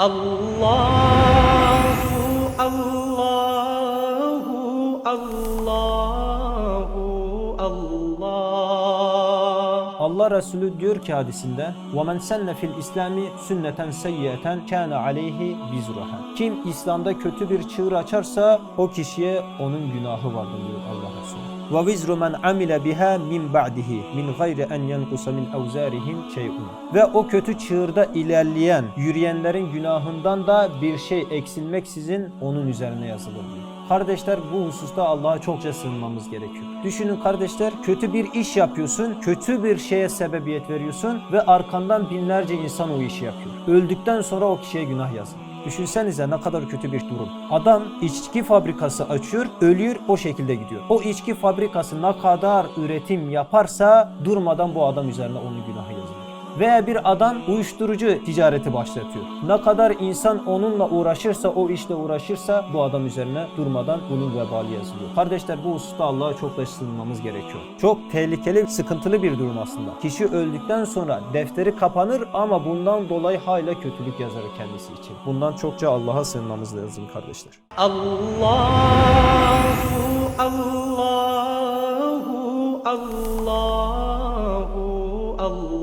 Allahu Allahu Allahu Allah Allah Resulü diyor ki hadisinde وَمَنْ سَنَّ فِي الْاِسْلَامِ سُنَّةً سَيِّئَةً كَانَ عَلَيْهِ بِزْرُهَا Kim İslam'da kötü bir çığır açarsa o kişiye onun günahı vardır diyor Allah Resulü. وَوِزْرُ مَنْ عَمِلَ بِهَا مِنْ بَعْدِهِ مِنْ غَيْرِ اَنْ يَنْقُسَ مِنْ اَوْزَارِهِمْ شَيْءٌ Ve o kötü çığırda ilerleyen, yürüyenlerin günahından da bir şey eksilmeksizin onun üzerine yazılır diyor. Kardeşler bu hususta Allah'a çokça sığınmamız gerekiyor. Düşünün kardeşler kötü bir iş yapıyorsun, kötü bir şeye sebebiyet veriyorsun ve arkandan binlerce insan o işi yapıyor. Öldükten sonra o kişiye günah yazılır. Düşünsenize ne kadar kötü bir durum. Adam içki fabrikası açıyor, ölüyor, o şekilde gidiyor. O içki fabrikası ne kadar üretim yaparsa durmadan bu adam üzerine onun günahı veya bir adam uyuşturucu ticareti başlatıyor. Ne kadar insan onunla uğraşırsa, o işle uğraşırsa bu adam üzerine durmadan bunun vebali yazılıyor. Kardeşler bu hususta Allah'a çok da sığınmamız gerekiyor. Çok tehlikeli, sıkıntılı bir durum aslında. Kişi öldükten sonra defteri kapanır ama bundan dolayı hala kötülük yazar kendisi için. Bundan çokça Allah'a sığınmamız lazım kardeşler. Allahu Allahu Allahu Allah